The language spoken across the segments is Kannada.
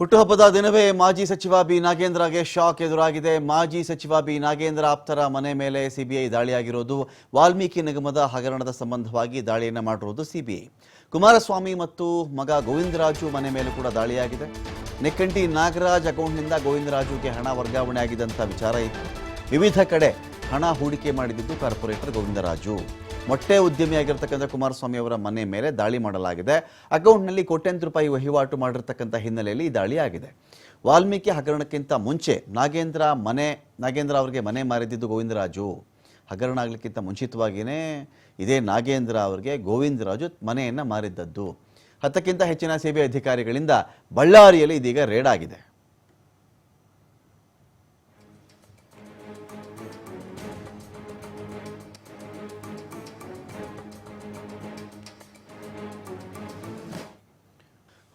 ಹುಟ್ಟುಹಬ್ಬದ ದಿನವೇ ಮಾಜಿ ಸಚಿವ ಬಿ. ನಾಗೇಂದ್ರಗೆ ಶಾಕ್ ಎದುರಾಗಿದೆ. ಮಾಜಿ ಸಚಿವ ಬಿ. ನಾಗೇಂದ್ರ ಆಪ್ತರ ಮನೆ ಮೇಲೆ ಸಿಬಿಐ ದಾಳಿಯಾಗಿರೋದು. ವಾಲ್ಮೀಕಿ ನಿಗಮದ ಹಗರಣದ ಸಂಬಂಧವಾಗಿ ದಾಳಿಯನ್ನು ಮಾಡಿರುವುದು ಸಿಬಿಐ. ಕುಮಾರಸ್ವಾಮಿ ಮತ್ತು ಮಗ ಗೋವಿಂದರಾಜು ಮನೆ ಮೇಲೆ ಕೂಡ ದಾಳಿಯಾಗಿದೆ. ನೆಕ್ಕಂಟಿ ನಾಗರಾಜ್ ಅಕೌಂಟ್ನಿಂದ ಗೋವಿಂದರಾಜುಗೆ ಹಣ ವರ್ಗಾವಣೆ ಆಗಿದಂಥ ವಿಚಾರ ಇತ್ತು. ವಿವಿಧ ಕಡೆ ಹಣ ಹೂಡಿಕೆ ಮಾಡಿದ್ದು ಕಾರ್ಪೊರೇಟರ್ ಗೋವಿಂದರಾಜು. ಮೊಟ್ಟೆ ಉದ್ಯಮಿಯಾಗಿರ್ತಕ್ಕಂಥ ಕುಮಾರಸ್ವಾಮಿ ಅವರ ಮನೆ ಮೇಲೆ ದಾಳಿ ಮಾಡಲಾಗಿದೆ. ಅಕೌಂಟ್ನಲ್ಲಿ ಕೋಟ್ಯಂತರ ರೂಪಾಯಿ ವಹಿವಾಟು ಮಾಡಿರ್ತಕ್ಕಂಥ ಹಿನ್ನೆಲೆಯಲ್ಲಿ ಈ ದಾಳಿ ಆಗಿದೆ. ವಾಲ್ಮೀಕಿ ಹಗರಣಕ್ಕಿಂತ ಮುಂಚೆ ನಾಗೇಂದ್ರ ಮನೆ, ನಾಗೇಂದ್ರ ಅವರಿಗೆ ಮನೆ ಮಾರಿದ್ದು ಗೋವಿಂದರಾಜು. ಹಗರಣ ಆಗಲಿಕ್ಕಿಂತ ಮುಂಚಿತವಾಗಿಯೇ ಇದೇ ನಾಗೇಂದ್ರ ಅವರಿಗೆ ಗೋವಿಂದರಾಜು ಮನೆಯನ್ನು ಮಾರಿದ್ದದ್ದು. ಹತ್ತಕ್ಕಿಂತ ಹೆಚ್ಚಿನ ಸಿಬಿಐ ಅಧಿಕಾರಿಗಳಿಂದ ಬಳ್ಳಾರಿಯಲ್ಲಿ ಇದೀಗ ರೇಡ್ ಆಗಿದೆ.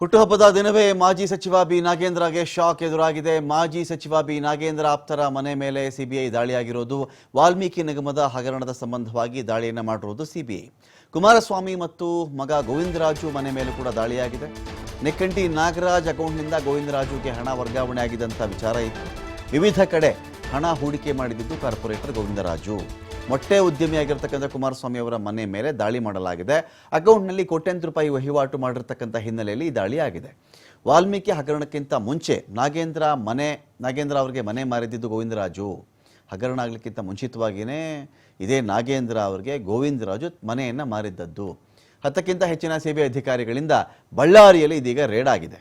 ಹುಟ್ಟುಹಬ್ಬದ ದಿನವೇ ಮಾಜಿ ಸಚಿವ ಬಿ ನಾಗೇಂದ್ರಗೆ ಶಾಕ್ ಎದುರಾಗಿದೆ. ಮಾಜಿ ಸಚಿವ ಬಿ ನಾಗೇಂದ್ರ ಆಪ್ತರ ಮನೆ ಮೇಲೆ ಸಿಬಿಐ ದಾಳಿಯಾಗಿರೋದು. ವಾಲ್ಮೀಕಿ ನಿಗಮದ ಹಗರಣದ ಸಂಬಂಧವಾಗಿ ದಾಳಿಯನ್ನು ಮಾಡಿರುವುದು ಸಿಬಿಐ. ಕುಮಾರಸ್ವಾಮಿ ಮತ್ತು ಮಗ ಗೋವಿಂದರಾಜು ಮನೆ ಮೇಲೂ ಕೂಡ ದಾಳಿಯಾಗಿದೆ. ನೆಕ್ಕಂಟಿ ನಾಗರಾಜ್ ಅಕೌಂಟ್ನಿಂದ ಗೋವಿಂದರಾಜುಗೆ ಹಣ ವರ್ಗಾವಣೆ ಆಗಿದಂಥ ವಿಚಾರ ಇತ್ತು ವಿವಿಧ ಕಡೆ ಹಣ ಹೂಡಿಕೆ ಮಾಡಿದ್ದು ಕಾರ್ಪೊರೇಟರ್ ಗೋವಿಂದರಾಜು. ಮೊಟ್ಟೆ ಉದ್ಯಮಿಯಾಗಿರ್ತಕ್ಕಂಥ ಕುಮಾರಸ್ವಾಮಿ ಅವರ ಮನೆ ಮೇಲೆ ದಾಳಿ ಮಾಡಲಾಗಿದೆ. ಅಕೌಂಟ್ನಲ್ಲಿ ಕೋಟ್ಯಂತರ ರೂಪಾಯಿ ವಹಿವಾಟು ಮಾಡಿರ್ತಕ್ಕಂಥ ಹಿನ್ನೆಲೆಯಲ್ಲಿ ಈ ದಾಳಿ ಆಗಿದೆ. ವಾಲ್ಮೀಕಿ ಹಗರಣಕ್ಕಿಂತ ಮುಂಚೆ ನಾಗೇಂದ್ರ ಮನೆ, ನಾಗೇಂದ್ರ ಅವರಿಗೆ ಮನೆ ಮಾರಿದ್ದು ಗೋವಿಂದರಾಜು. ಹಗರಣ ಆಗಲಿಕ್ಕಿಂತ ಮುಂಚಿತವಾಗಿಯೇ ಇದೇ ನಾಗೇಂದ್ರ ಅವರಿಗೆ ಗೋವಿಂದರಾಜು ಮನೆಯನ್ನು ಮಾರಿದ್ದದ್ದು. ಹತ್ತಕ್ಕಿಂತ ಹೆಚ್ಚಿನ ಸಿಬಿಐ ಅಧಿಕಾರಿಗಳಿಂದ ಬಳ್ಳಾರಿಯಲ್ಲಿ ಇದೀಗ ರೇಡ್ ಆಗಿದೆ.